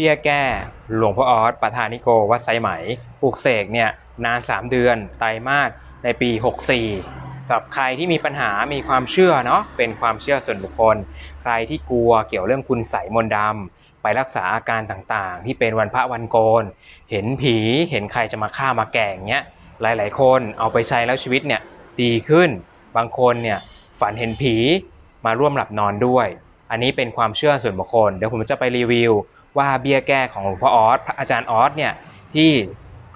เบี้ยแก้ หลวงพ่อออสประธานิโกวัดไซไหมปลูกเสกเนี่ยนาน 3 เดือนไตรมาสในปี 64สำหรับใครที่มีปัญหามีความเชื่อเนาะเป็นความเชื่อส่วนบุคคล ใครที่กลัวเกี่ยวเรื่องคุณใสยมนต์ดำไปรักษาอาการต่างๆ ที่เป็นวันพระวันโกน เห็นผีเห็นใครจะมาฆ่ามาแกล้งเงี้ยหลายๆ คนเอาไปใช้แล้วชีวิตเนี่ยดีขึ้น บางคนเนี่ยฝันเห็นผีมาร่วมหลับนอนด้วย อันนี้เป็นความเชื่อส่วนบุคคลเดี๋ยวผมจะไปรีวิว ว่าเบี้ยแก้ของหลวงพ่อออสพระอาจารย์ออสเนี่ยที่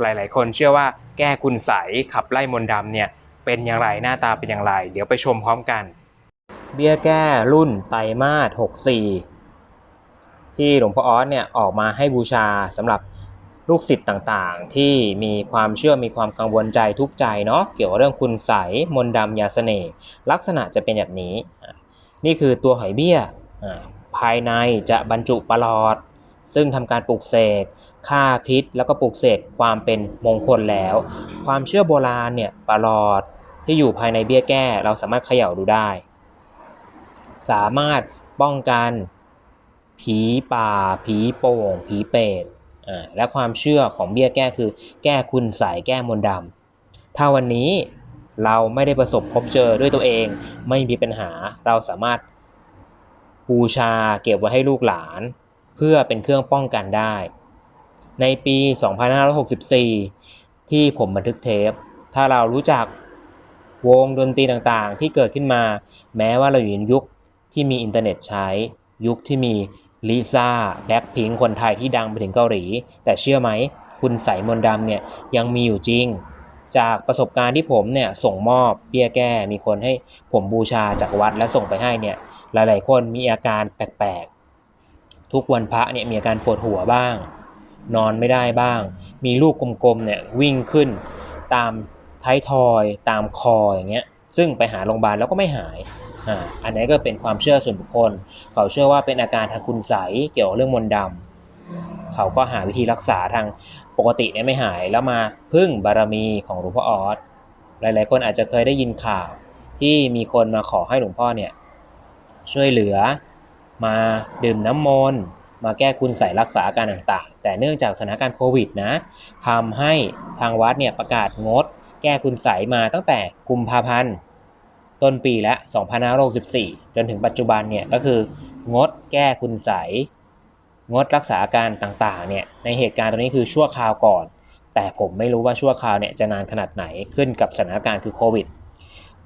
หลาย ๆ คนเชื่อว่าแก้คุณใสยขับไล่มนต์ดำเนี่ยเป็นอย่างไรหน้าตาเป็นอย่างไร เดี๋ยวไปชมพร้อมกัน เบี้ยแก้รุ่นไตรมาส64 ที่หลวงพ่อออสเนี่ยออกมาให้บูชาสำหรับลูกศิษย์ต่างๆ ที่มีความเชื่อมีความกังวลใจทุกใจเนาะเกี่ยวกับเรื่องคุณใสยมนต์ดำยาเสน่ห์ลักษณะจะเป็นแบบนี้ นี่คือตัวหอยเบี้ยอ่าภายในจะบรรจุปลอด ซึ่งทำการปลูกเสกฆ่าพิษ แล้วก็ปลูกเสกความเป็นมงคลแล้ว ความเชื่อโบราณเนี่ยปลอดที่อยู่ภายในเบี้ยแก้ เราสามารถเขย่าดูได้ สามารถป้องกันผีป่า ผีโป่ง ผีเปรตอ่าและความเชื่อของเบี้ยแก้คือ แก้คุณใสยแก้มนดำถ้าวันนี้เราไม่ได้ประสบพบเจอด้วยตัวเอง ไม่มีปัญหาเราสามารถบูชาเก็บไว้ให้ลูกหลาน เพื่อเป็นเครื่องป้องกันได้ ในปี 2564 ที่ผมบันทึกเทป ถ้าเรารู้จักวงดนตรีต่างๆ ที่เกิดขึ้นมา แม้ว่าเราอยู่ในยุคที่มีอินเทอร์เน็ตใช้ ยุคที่มีลิซ่าแบล็คพิงคนไทยที่ดังไปถึงเกาหลี แต่เชื่อไหม คุณใสยมนดำเนี่ยยังมีอยู่จริง จากประสบการณ์ที่ผมเนี่ยส่งมอบเบี้ยแก้มีคนให้ผมบูชาจากวัดและส่งไปให้เนี่ยหลายๆคนมีอาการแปลกๆ ทุกวันพระเนี่ยมีอาการปวดหัวบ้าง นอนไม่ได้บ้าง มีลูกกลมๆเนี่ยวิ่งขึ้นตามท้ายทอยตามคออย่างเงี้ยซึ่งไปหาโรงพยาบาลแล้วก็ไม่หายอ่าอันนี้ก็เป็นความเชื่อส่วนบุคคล เขาเชื่อว่าเป็นอาการทางคุณใสเกี่ยวกับเรื่องมนต์ดำเขาก็หาวิธีรักษาทางปกติเนี่ยไม่หายแล้วมาพึ่งบารมีของหลวงพ่อออสหลายๆ คนอาจจะเคยได้ยินข่าวที่มีคนมาขอให้หลวงพ่อเนี่ยช่วยเหลือ มาดื่มน้ำมนต์มาแก้คุณใสยรักษาอาการต่างๆ แต่เนื่องจากสถานการณ์โควิดนะทำให้ทางวัดเนี่ยประกาศงด แก้คุณใสมาตั้งแต่กุมภาพันธ์ต้นปีและ2564 จนถึงปัจจุบันเนี่ยก็คืองดแก้คุณใสงดรักษาอาการต่างๆเนี่ยในเหตุการณ์ตรงนี้คือชั่วคราวก่อน แต่ผมไม่รู้ว่าชั่วคราวเนี่ยจะนานขนาดไหนขึ้นกับสถานการณ์คือโควิด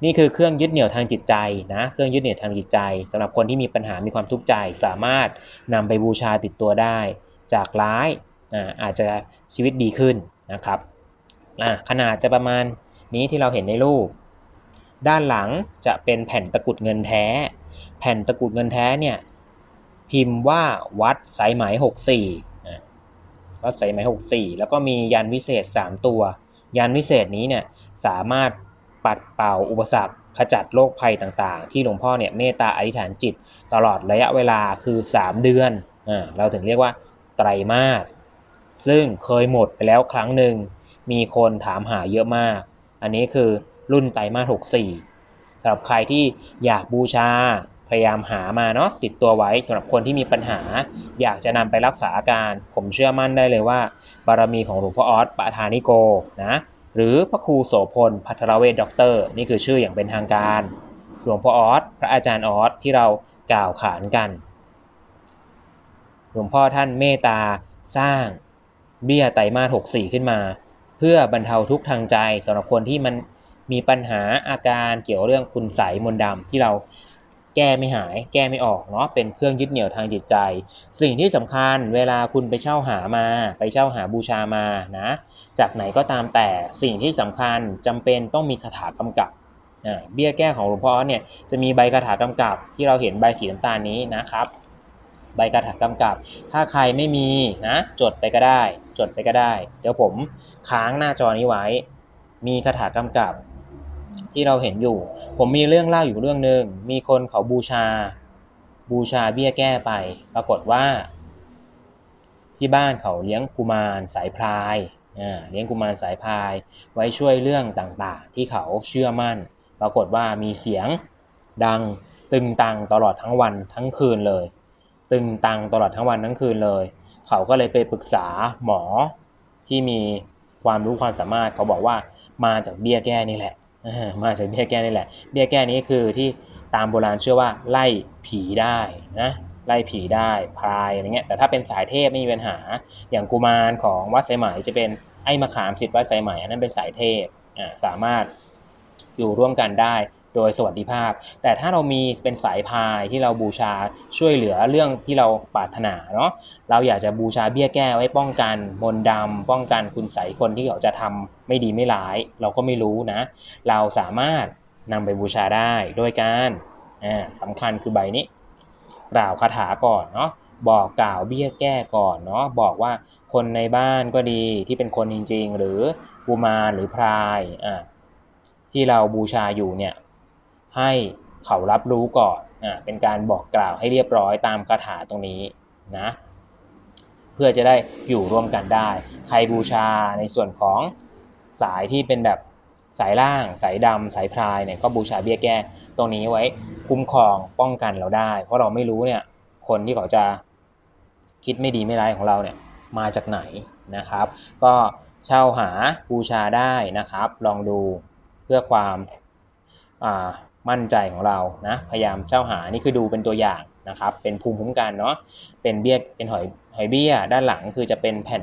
นี่คือเครื่องยึดเหนี่ยวทางจิตใจนะ เครื่องยึดเหนี่ยวทางจิตใจสำหรับคนที่มีปัญหามีความทุกข์ใจ สามารถนำไปบูชาติดตัวได้ จากร้ายอาจจะชีวิตดีขึ้นนะครับขนาดจะประมาณนี้ที่เราเห็นในรูป ด้านหลังจะเป็นแผ่นตะกุดเงินแท้ แผ่นตะกุดเงินแท้เนี่ยพิมพ์ว่าวัดสายไหม64อ่วัดสายไหม64 แล้วก็มียันวิเศษ 3 ตัว ยันวิเศษนี้เนี่ยสามารถ ปัดเป่าอุปสรรคขจัดโรคภัยต่างๆ ที่หลวงพ่อเนี่ยเมตตาอธิษฐานจิตตลอดระยะเวลาคือ 3 เดือนอ่าเราถึงเรียกว่าไตรมาสซึ่งเคยหมดไปแล้วครั้งหนึ่งมีคนถามหาเยอะมาก อันนี้คือรุ่นไตรมาส64สำหรับใครที่อยากบูชาพยายามหามาเนาะติดตัวไว้สำหรับคนที่มีปัญหา อยากจะนำไปรักษาอาการ ผมเชื่อมั่นได้เลยว่า บารมีของหลวงพ่อออสปะธานิโกนะ หรือพระครูโสพลพัทรเวชด็อกเตอร์นี่คือชื่ออย่างเป็นทางการ หลวงพ่อออสพระอาจารย์ออสที่เรากล่าวขานกัน หลวงพ่อท่านเมตตาสร้างเบี้ยไตรมาส64 ขึ้นมา เพื่อบรรเทาทุกทางใจสำหรับคนที่มันมีปัญหาอาการเกี่ยวเรื่องคุณใสยมนดำที่เรา แก้ไม่หาย แก้ไม่ออกเนาะเป็นเครื่องยึดเหนี่ยวทางจิตใจ สิ่งที่สำคัญเวลาคุณไปเช่าหามา ไปเช่าหาบูชามานะจากไหนก็ตามแต่สิ่งที่สำคัญจำเป็นต้องมีคาถากำกับเบี้ยแก้ของหลวงพ่อเนี่ยจะมีใบคาถากำกับที่เราเห็นใบสีน้ำตาลนี้นะครับใบคาถากำกับ ถ้าใครไม่มีนะ จดไปก็ได้ จดไปก็ได้ เดี๋ยวผมค้างหน้าจอนี้ไว้ มีคาถากำกับ ที่เราเห็นอยู่ ผมมีเรื่องเล่าอยู่เรื่องหนึ่งมีคนเขาบูชา บูชาเบี้ยแก้ไป ปรากฏว่า ที่บ้านเขาเลี้ยงกุมารสายพลายเลี้ยงกุมารสายพาย ไว้ช่วยเรื่องต่างๆ ที่เขาเชื่อมั่น ปรากฏว่ามีเสียงดังตึงตังตลอดทั้งวันทั้งคืนเลย ตึงตังตลอดทั้งวันทั้งคืนเลย เขาก็เลยไปปรึกษาหมอที่มีความรู้ความสามารถเขาบอกว่ามาจากเบี้ยแก้นี่แหละ มาจากเบี้ยแก้นี่แหละ เบี้ยแก้นี้คือที่ตามโบราณเชื่อว่าไล่ผีได้นะไล่ผีได้พรายอะไรเงี้ยแต่ถ้าเป็นสายเทพไม่มีปัญหา อย่างกุมารของวัดไซไหมจะเป็นไอ้มะขามสิทธิ์วัดไซไหมอันนั้นเป็นสายเทพอ่าสามารถอยู่ร่วมกันได้ โดยสวัสดิภาพ แต่ถ้าเรามีเป็นสายพายที่เราบูชาช่วยเหลือเรื่องที่เราปรารถนาเนาะเราอยากจะบูชาเบี้ยแก้ไว้ป้องกันมนต์ดำป้องกันคุณใสคนที่เขาจะทำไม่ดีไม่ร้าย เราก็ไม่รู้นะ เราสามารถนำไปบูชาได้โดยการอ่าสำคัญคือใบนี้ กล่าวคาถาก่อนเนาะบอกกล่าวเบี้ยแก้ก่อนเนาะบอกว่าคนในบ้านก็ดีที่เป็นคนจริง ๆ หรือกุมารหรือพรายอ่าที่เราบูชาอยู่เนี่ย ให้เขารับรู้ก่อนอ่าเป็นการบอกกล่าวให้เรียบร้อยตามคาถาตรงนี้นะเพื่อจะได้อยู่ร่วมกันได้ ใครบูชาในส่วนของสายที่เป็นแบบสายล่าง สายดำสายพรายเนี่ยก็บูชาเบี้ยแก้ตรงนี้ไว้คุ้มครองป้องกันเราได้ เพราะเราไม่รู้เนี่ยคนที่เขาจะคิดไม่ดีไม่ร้ายของเราเนี่ยมาจากไหนนะครับ ก็เช่าหาบูชาได้นะครับ ลองดูเพื่อความอ่า มั่นใจของเรานะพยายามเช่าหานี่คือดูเป็นตัวอย่างนะครับ เป็นภูมิคุ้มกันเนาะเป็นเบี้ยเป็นหอยหอยเบี้ยด้านหลังคือจะเป็นแผ่น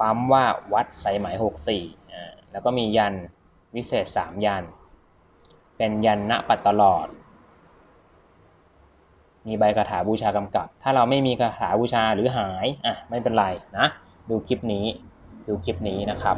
ปั๊มว่าวัดสายไหมหกสี่อ่าแล้วก็มียันวิเศษสามยัน เป็นยันณปัตตลอด มีใบคาถาบูชากำกับ ถ้าเราไม่มีคาถาบูชาหรือหายอะไม่เป็นไรนะ ดูคลิปนี้ดูคลิปนี้นะครับ